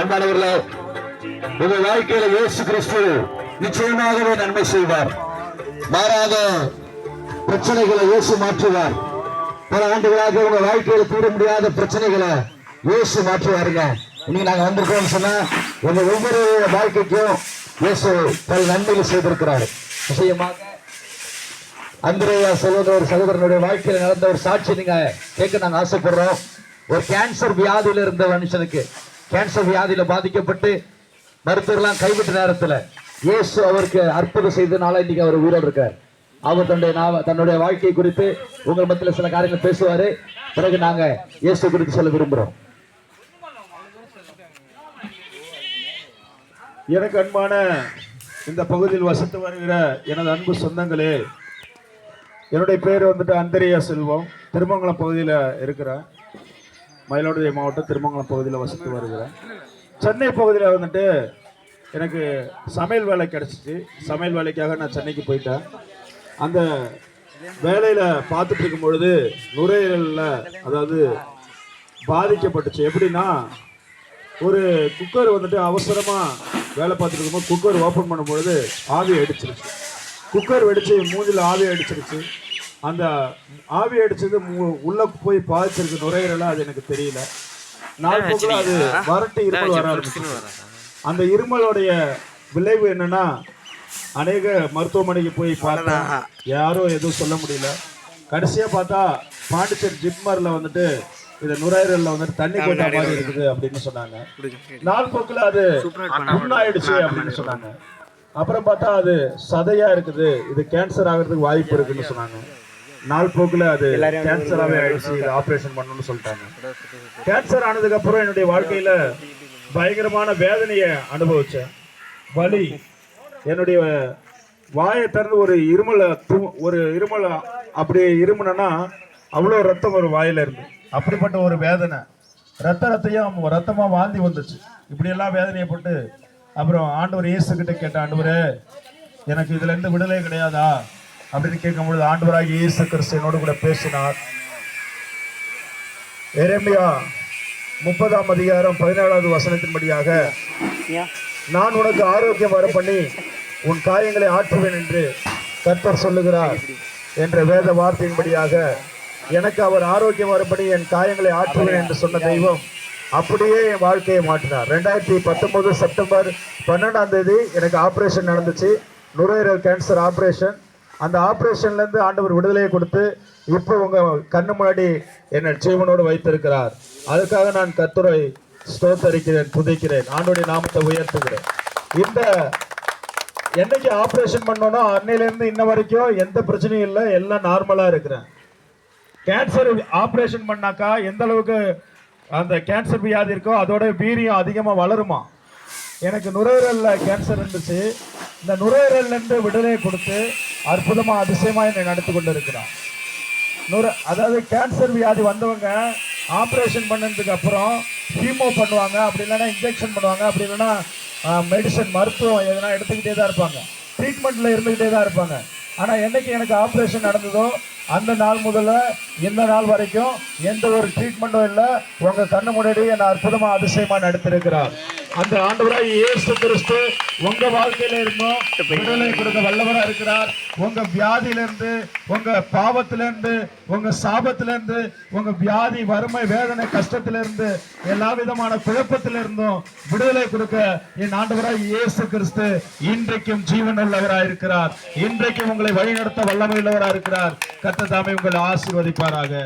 அன்பானவர்களே உங்க வாழ்க்கையில இயேசு கிறிஸ்து நிச்சயமாகவே நன்மை செய்வார். மாறாத பிரச்சனைகளை இயேசு மாற்றுவார். பல ஆண்டுகளாக உங்க வாழ்க்கையில கூட முடியாத பிரச்சனைகளை இயேசு மாற்றுவாருங்க. இன்னைக்கு நாங்க வந்திருக்கோம் சொன்னா உங்க ஒவ்வொரு வாழ்க்கைக்கும் இயேசு பல நன்மைகள் செய்திருக்கிறார். நிச்சயமாக அந்திரையா சொல்லுற ஒரு சகோதரனுடைய வாழ்க்கையில் நடந்த ஒரு சாட்சி நீங்க கேட்க நாங்க ஆசைப்படுறோம். ஒரு கேன்சர் வியாதியில இருந்த மனுஷனுக்கு. கேன்சர் வியாதியில பாதிக்கப்பட்டு மருத்துவர்லாம் கைவிட்ட நேரத்துல இயேசு அவருக்கு அற்புதம் செய்தனால இன்னைக்கு அவர் உயிரோடு இருக்கார். அவர் தன்னுடைய நாவ- தன்னுடைய வாழ்க்கை குறித்து உங்கள் மத்தியில் சில காரியங்கள் பேசுவாரு. பிறகு நாங்க இயேசு குறித்து சொல்ல விரும்புறோம். எனக்கு அன்பான இந்த பகுதியில் வசித்து வருகிற எனது அன்பு சொந்தங்களே என்னுடைய பேர் வந்துட்டு அந்தரியா செல்வம். திருமங்கலம் பகுதியில் இருக்கிறேன். மயிலாடுதுறை மாவட்டம் திருமங்கலம் பகுதியில் வசித்து வருகிறேன். சென்னை பகுதியில் வந்துட்டு எனக்கு சமையல் வேலை கிடச்சிச்சு. சமையல் வேலைக்காக நான் சென்னைக்கு போயிட்டேன். அந்த வேலையில் பார்த்துட்டு இருக்கும் பொழுது நுரையீரலில் அதாவது பாதிக்கப்பட்டுச்சு. எப்படின்னா ஒரு குக்கர் வந்துட்டு அவசரமாக வேலை பார்த்துட்டு இருக்கும்போது குக்கர் ஓப்பன் பண்ணும்பொழுது ஆவி அடிச்சிருச்சு. குக்கர் வெடித்து மூஞ்சில் ஆவி அடிச்சிருச்சு. அந்த ஆவி அடிச்சது உள்ள போய் பாதிச்சிருக்கு நுரையீரலா அது எனக்கு தெரியல. நாள் அது வறட்டு இருமல் வர அந்த இருமலுடைய விளைவு என்னன்னா அநேக மருத்துவமனைக்கு போய் பார்த்தேன் யாரும் எதுவும் சொல்ல முடியல. கடைசியா பார்த்தா பாண்டிச்சேரி ஜிப்மர்ல வந்துட்டு இது நுரையீரல்ல வந்துட்டு தண்ணி கொட்டா மாதிரி இருக்குது அப்படின்னு சொன்னாங்க. நாள் போக்குல அது புண்ணாயிடுச்சு அப்படின்னு சொன்னாங்க. அப்புறம் பார்த்தா அது சதையா இருக்குது. இது கேன்சர் ஆகிறதுக்கு வாய்ப்பு இருக்குன்னு சொன்னாங்க. நாள் போக்குல அது கேன்சராகவே ஆயிடுச்சு இது ஆபரேஷன் பண்ணணும்னு சொல்லிட்டாங்க. கேன்சர் ஆனதுக்கு அப்புறம் என்னுடைய வாழ்க்கையில பயங்கரமான வேதனையை அனுபவிச்சேன். வலி என்னுடைய வாயை திறந்து ஒரு இருமலை து- ஒரு இருமலை அப்படியே இருமுனா அவ்வளோ ரத்தம் ஒரு வாயில இருந்து. அப்படிப்பட்ட ஒரு வேதனை. ரத்த ரத்தையும் ரத்தமா வாந்தி வந்துச்சு. இப்படியெல்லாம் வேதனையப்பட்டு அப்புறம் ஆண்டவர் இயேசு கிட்ட கேட்ட ஆண்டவரே எனக்கு இதுல இருந்து விடுதலை கிடையாதா? அப்படின்னு கேட்கும்பொழுது ஆண்டவராக இயேசு கிறிஸ்து என்னோடு கூட பேசினார். எரேமியா முப்பதாம் அதிகாரம் பதினேழாவது வசனத்தின்படியாக நான் உனக்கு ஆரோக்கியம் வர பண்ணி உன் காயங்களை ஆற்றுவேன் என்று கர்த்தர் சொல்லுகிறார் என்ற வேத வார்த்தையின்படியாக எனக்கு அவர் ஆரோக்கியம் வரப்படி என் காயங்களை ஆற்றுவேன் என்று சொன்ன தெய்வம் அப்படியே என் வாழ்க்கையை மாற்றினார். ரெண்டாயிரத்தி பத்தொன்பது செப்டம்பர் பன்னெண்டாம் தேதி எனக்கு ஆப்ரேஷன் நடந்துச்சு. நுரையீரல் கேன்சர் ஆப்ரேஷன் அந்த ஆப்ரேஷன்லேருந்து ஆண்டவர் விடுதலையை கொடுத்து இப்போ உங்கள் கண்ணு முன்னாடி என்னை ஜீவனோடு வைத்திருக்கிறார். அதுக்காக நான் கத்துரை ஸ்தோத்தரிக்கிறேன் புதைக்கிறேன் ஆண்டோடைய நாமத்தை உயர்த்துகிறேன். இந்த என்னைக்கு ஆப்ரேஷன் பண்ணோனோ அன்னையிலேருந்து இன்ன வரைக்கும் எந்த பிரச்சனையும் இல்லை எல்லாம் நார்மலாக இருக்கிறேன். கேன்சர் ஆப்ரேஷன் பண்ணாக்கா எந்த அளவுக்கு அந்த கேன்சர் வியாதி இருக்கோ அதோட வீரியம் அதிகமாக வளருமா? எனக்கு நுரையீரலில் கேன்சர் இருந்துச்சு. இந்த நுரையீரல்லேருந்து விடுதலை கொடுத்து அற்புதமா அதிசயமா என்னை நடத்தி கொண்டு இருக்கிறான் அதாவது கேன்சர் வியாதி வந்தவங்க ஆப்ரேஷன் பண்ணதுக்கு அப்புறம் ஹீமோ பண்ணுவாங்க அப்படி இல்லைன்னா இன்ஜெக்ஷன் பண்ணுவாங்க அப்படி இல்லைன்னா மெடிசன் மருத்துவம் எதனா எடுத்துக்கிட்டே தான் இருப்பாங்க. ட்ரீட்மெண்ட்ல இருந்துகிட்டே தான் இருப்பாங்க. ஆனா என்னைக்கு எனக்கு ஆப்ரேஷன் நடந்ததோ அந்த நாள் முதல்ல இந்த நாள் வரைக்கும் எந்த ஒரு ட்ரீட்மெண்ட்டும் இல்லை. உங்க கண்ணு முன்னாடி என்னை அற்புதமா அதிசயமா நடத்திருக்கிறார் அந்த ஆண்டவராய் இயேசு கிறிஸ்து உங்க வாழ்க்கையில இருந்தும் விடுதலை கொடுக்க வல்லவரா இருக்கிறார். உங்க வியாதியிலிருந்து உங்க பாவத்திலிருந்து உங்க சாபத்திலிருந்து உங்க வியாதி வறுமை வேதனை கஷ்டத்திலிருந்து எல்லா விதமான குழப்பத்திலிருந்தும் விடுதலை கொடுக்க என் ஆண்டவராய் இயேசு கிறிஸ்து இன்றைக்கும் ஜீவன் உள்ளவராய் இருக்கிறார். இன்றைக்கும் உங்களை வழிநடத்த வல்லமை உள்ளவராய் இருக்கிறார். கத்த தாமே உங்களை ஆசீர்வதிப்பாராக.